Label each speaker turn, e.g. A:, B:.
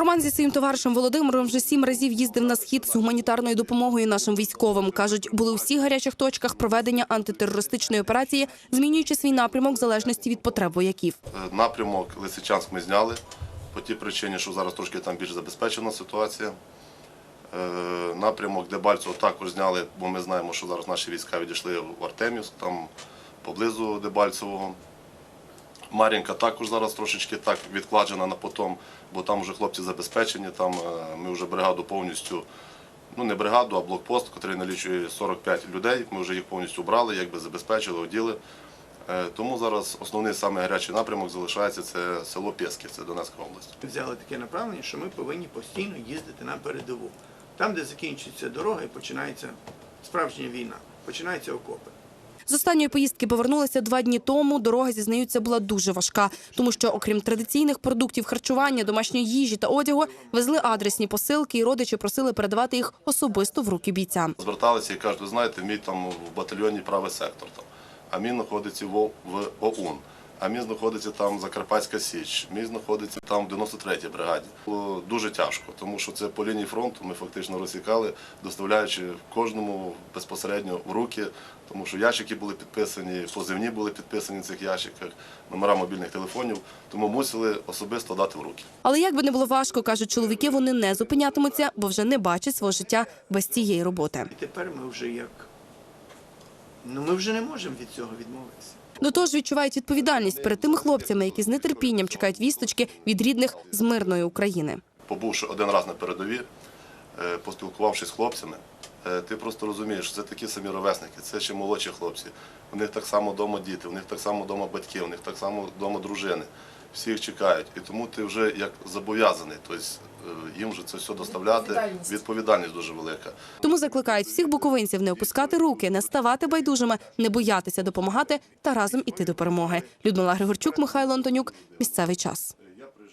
A: Роман зі своїм товаришем Володимиром вже сім разів їздив на схід з гуманітарною допомогою нашим військовим. кажуть, були у всіх гарячих точках проведення антитерористичної операції, змінюючи свій напрямок в залежності від потреб вояків.
B: Е, Напрямок Лисичанськ ми зняли по тій причині, що зараз трошки там більш забезпечена ситуація. Е, Напрямок Дебальцево також зняли, бо ми знаємо, що зараз наші війська відійшли в Артемівськ, там поблизу Дебальцевого. Мар'їнка також зараз трошечки так відкладена на потом, бо там вже хлопці забезпечені. Там е, ми вже бригаду повністю, ну не бригаду, а блокпост, який налічує 45 людей. Ми вже їх повністю брали, якби забезпечили, оділи. Е, Тому зараз основний саме гарячий напрямок залишається це село Пєсків, це Донецька область.
C: взяли таке направлення, що ми повинні постійно їздити на передову. Там, де закінчується дорога і починається справжня війна, починаються окопи.
A: З останньої поїздки повернулися два дні тому. Дорога, зізнаються, була дуже важка, тому що, окрім традиційних продуктів харчування, домашньої їжі та одягу, везли адресні посилки, і родичі просили передавати їх особисто в руки бійцям.
B: Зверталися і кажуть, ви знаєте, мій там в батальйоні правий сектор, там, а мій знаходиться в ОУН, а мій знаходиться там Закарпатська Січ, мій знаходиться там в 93-й бригаді. Було дуже тяжко, тому що це по лінії фронту ми фактично розсікали, доставляючи кожному безпосередньо в руки, тому що ящики були підписані, позивні були підписані в цих ящиках, номера мобільних телефонів, тому мусили особисто дати в руки.
A: Але як би не було важко, кажуть чоловіки, вони не зупинятимуться, бо вже не бачать свого життя без цієї роботи.
C: І тепер ми вже як. Ну ми вже не можемо від цього відмовитися.
A: До того ж відчувають відповідальність перед тими хлопцями, які з нетерпінням чекають вісточки від рідних з мирної України.
B: побувши один раз на передовій, е, поспілкувавшись з хлопцями, е, ти просто розумієш, що це такі самі ровесники, це ще молодші хлопці. У них так само вдома діти, у них так само вдома батьки, у них так само вдома дружини. Всі їх чекають. І тому ти вже як зобов'язаний, тобто е, їм вже це все доставляти. Відповідальність дуже велика.
A: Тому закликають всіх буковинців не опускати руки, не ставати байдужими, не боятися допомагати та разом іти до перемоги. Людмила Григорчук, Михайло Антонюк. Місцевий час.